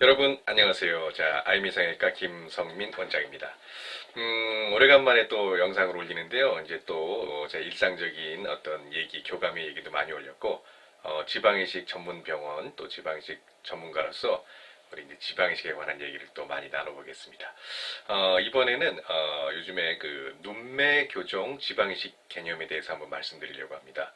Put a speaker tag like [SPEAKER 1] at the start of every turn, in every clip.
[SPEAKER 1] 여러분 안녕하세요. 자 아이미성형외과 김성민 원장입니다. 음, 오래간만에 또 영상을 올리는데요. 이제 또 제 일상적인 어떤 얘기, 교감의 얘기도 많이 올렸고 어, 지방이식 전문 병원 또 지방이식 전문가로서 우리 이제 지방이식에 관한 얘기를 또 많이 나눠보겠습니다. 어, 이번에는 어, 요즘에 그 눈매 교정 지방이식 개념에 대해서 한번 말씀드리려고 합니다.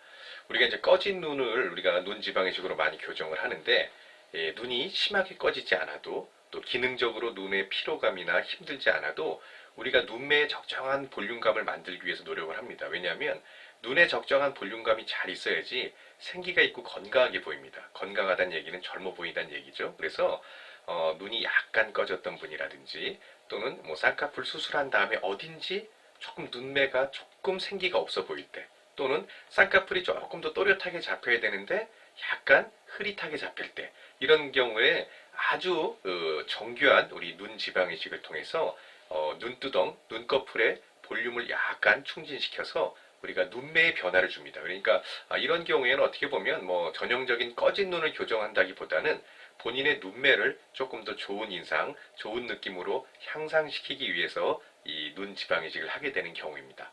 [SPEAKER 1] 우리가 이제 꺼진 눈을 우리가 눈 지방이식으로 많이 교정을 하는데 예, 눈이 심하게 꺼지지 않아도 또 기능적으로 눈의 피로감이나 힘들지 않아도 우리가 눈매에 적정한 볼륨감을 만들기 위해서 노력을 합니다. 왜냐하면 눈에 적정한 볼륨감이 잘 있어야지 생기가 있고 건강하게 보입니다. 건강하다는 얘기는 젊어 보인다는 얘기죠. 그래서 어, 눈이 약간 꺼졌던 분이라든지 또는 뭐 쌍꺼풀 수술한 다음에 어딘지 조금 눈매가 조금 생기가 없어 보일 때 또는 쌍꺼풀이 조금 더 또렷하게 잡혀야 되는데 약간 흐릿하게 잡힐 때 이런 경우에 아주 어, 정교한 우리 눈 지방 이식을 통해서 어, 눈두덩, 눈꺼풀의 볼륨을 약간 충진시켜서 우리가 눈매의 변화를 줍니다. 그러니까 아, 이런 경우에는 어떻게 보면 뭐 전형적인 꺼진 눈을 교정한다기보다는 본인의 눈매를 조금 더 좋은 인상, 좋은 느낌으로 향상시키기 위해서 이 눈 지방 이식을 하게 되는 경우입니다.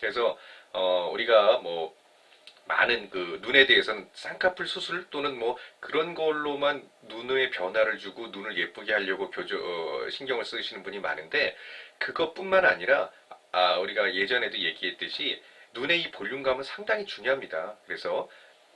[SPEAKER 1] 그래서 어, 우리가 뭐 많은 그 눈에 대해서는 쌍꺼풀 수술 또는 뭐 그런 걸로만 눈의 변화를 주고 눈을 예쁘게 하려고 교조, 어, 신경을 쓰시는 분이 많은데 그것뿐만 아니라 아, 우리가 예전에도 얘기했듯이 눈의 이 볼륨감은 상당히 중요합니다. 그래서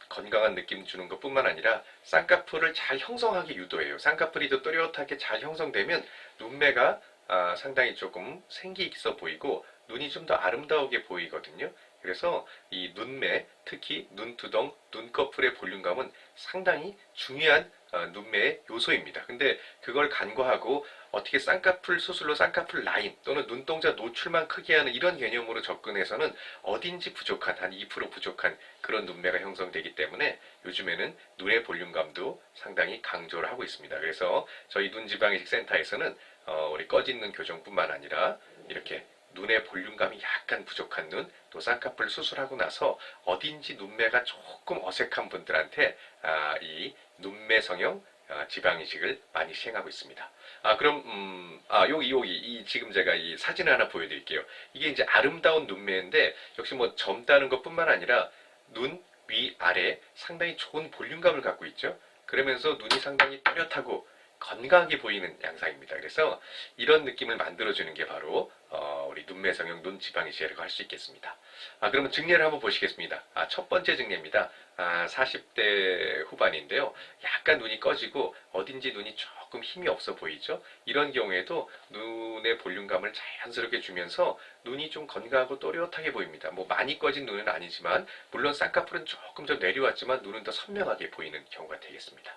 [SPEAKER 1] 건강한 느낌 주는 것뿐만 아니라 쌍꺼풀을 잘 형성하게 유도해요. 쌍꺼풀이 더 또렷하게 잘 형성되면 눈매가 아, 상당히 조금 생기 있어 보이고 눈이 좀 더 아름다우게 보이거든요. 그래서 이 눈매, 특히 눈두덩, 눈꺼풀의 볼륨감은 상당히 중요한 어, 눈매의 요소입니다. 근데 그걸 간과하고 어떻게 쌍꺼풀 수술로 쌍꺼풀 라인 또는 눈동자 노출만 크게 하는 이런 개념으로 접근해서는 어딘지 부족한 한 2% 부족한 그런 눈매가 형성되기 때문에 요즘에는 눈의 볼륨감도 상당히 강조를 하고 있습니다. 그래서 저희 눈지방이식 센터에서는 어, 우리 눈 교정뿐만 아니라 이렇게 눈의 볼륨감이 약간 부족한 눈, 또 쌍꺼풀 수술하고 나서 어딘지 눈매가 조금 어색한 분들한테 아, 이 눈매 성형 아, 지방이식을 많이 시행하고 있습니다. 아 그럼 음, 아 여기 여기 이 지금 제가 이 사진을 하나 보여드릴게요. 이게 이제 아름다운 눈매인데 역시 뭐 젊다는 것뿐만 아니라 눈 위 아래 상당히 좋은 볼륨감을 갖고 있죠. 그러면서 눈이 상당히 또렷하고 건강하게 보이는 양상입니다. 그래서 이런 느낌을 만들어주는 게 바로 어, 우리 눈매 성형 눈 지방 이식이라고 할 수 있겠습니다. 아, 그러면 증례를 한번 보시겠습니다. 아, 첫 번째 증례입니다. 아, 40대 후반인데요. 약간 눈이 꺼지고 어딘지 눈이 조금 힘이 없어 보이죠? 이런 경우에도 눈의 볼륨감을 자연스럽게 주면서 눈이 좀 건강하고 또렷하게 보입니다. 뭐 많이 꺼진 눈은 아니지만 물론 쌍꺼풀은 조금 더 내려왔지만 눈은 더 선명하게 보이는 경우가 되겠습니다.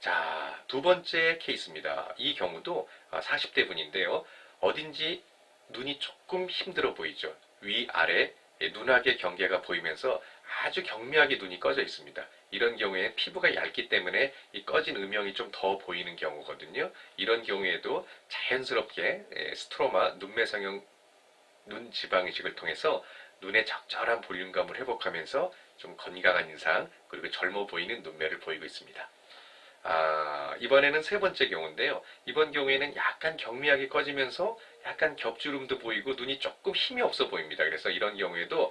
[SPEAKER 1] 자, 두 번째 케이스입니다. 이 경우도 40대 분인데요. 어딘지 눈이 조금 힘들어 보이죠. 위, 아래, 눈하게 경계가 보이면서 아주 경미하게 눈이 꺼져 있습니다. 이런 경우에 피부가 얇기 때문에 이 꺼진 음영이 좀 더 보이는 경우거든요. 이런 경우에도 자연스럽게 예, 스트로마 눈매 성형 눈 지방 이식을 통해서 눈의 적절한 볼륨감을 회복하면서 좀 건강한 인상 그리고 젊어 보이는 눈매를 보이고 있습니다. 아, 이번에는 세 번째 경우인데요. 이번 경우에는 약간 경미하게 꺼지면서 약간 겹주름도 보이고 눈이 조금 힘이 없어 보입니다. 그래서 이런 경우에도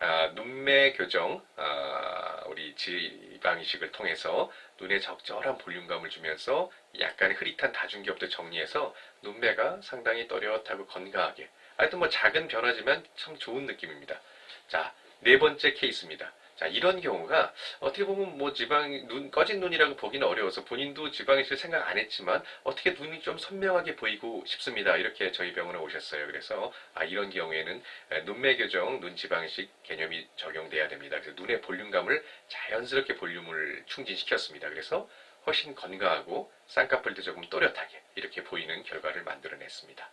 [SPEAKER 1] 아, 눈매 교정, 아, 우리 지방 이식을 통해서 눈에 적절한 볼륨감을 주면서 약간 흐릿한 다중겹도 정리해서 눈매가 상당히 또렷하고 건강하게. 하여튼 뭐 작은 변화지만 참 좋은 느낌입니다. 자, 네 번째 케이스입니다. 자, 이런 경우가 어떻게 보면 뭐 지방, 눈, 꺼진 눈이라고 보기는 어려워서 본인도 지방에 있을 생각 안 했지만 어떻게 눈이 좀 선명하게 보이고 싶습니다. 이렇게 저희 병원에 오셨어요. 그래서 아, 이런 경우에는 눈매 교정, 눈 지방식 개념이 적용돼야 됩니다. 그래서 눈의 볼륨감을 자연스럽게 볼륨을 충진시켰습니다. 그래서 훨씬 건강하고 쌍꺼풀도 조금 또렷하게 이렇게 보이는 결과를 만들어냈습니다.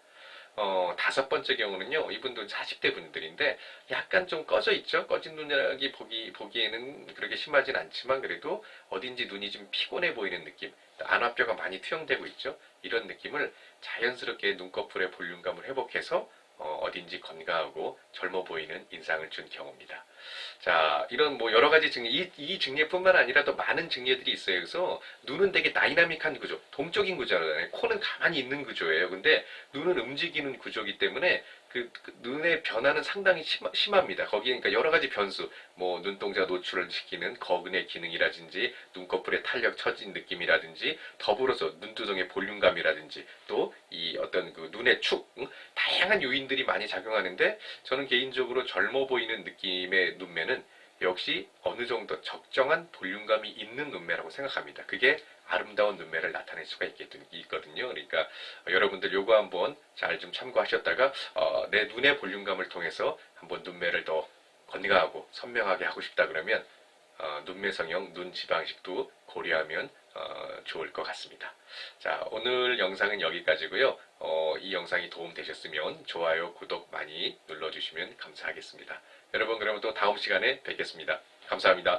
[SPEAKER 1] 어, 다섯 번째 경우는요, 이분도 40대 분들인데, 약간 좀 꺼져 있죠? 꺼진 눈이라기 보기, 보기에는 그렇게 심하진 않지만, 그래도 어딘지 눈이 좀 피곤해 보이는 느낌, 안압뼈가 많이 투영되고 있죠? 이런 느낌을 자연스럽게 눈꺼풀의 볼륨감을 회복해서 어, 어딘지 건강하고 젊어 보이는 인상을 준 경우입니다. 자, 이런 뭐 여러 가지 증례, 이, 이 증례뿐만 아니라 또 많은 증례들이 있어요. 그래서 눈은 되게 다이나믹한 구조, 동적인 구조잖아요. 코는 가만히 있는 구조예요. 근데 눈은 움직이는 구조이기 때문에 그, 그 눈의 변화는 상당히 심, 합니다 거기에 그러니까 여러 가지 변수, 뭐 눈동자 노출을 시키는 거근의 기능이라든지 눈꺼풀의 탄력 처진 느낌이라든지 더불어서 눈두덩의 볼륨감이라든지 또 이 어떤 그 눈의 축, 응? 다양한 요인들이 많이 작용하는데 저는 개인적으로 젊어 보이는 느낌의 눈매는 역시 어느 정도 적정한 볼륨감이 있는 눈매라고 생각합니다. 그게 아름다운 눈매를 나타낼 수가 있거든요. 그러니까 어, 여러분들 요거 한번 잘 좀 참고하셨다가 어, 내 눈의 볼륨감을 통해서 한번 눈매를 더 건강하고 선명하게 하고 싶다 그러면 어, 눈매 성형, 눈 지방식도 고려하면 어, 좋을 것 같습니다. 자, 오늘 영상은 여기까지고요. 어, 이 영상이 도움 되셨으면 좋아요, 구독 많이 눌러주시면 감사하겠습니다. 여러분 그러면 또 다음 시간에 뵙겠습니다. 감사합니다.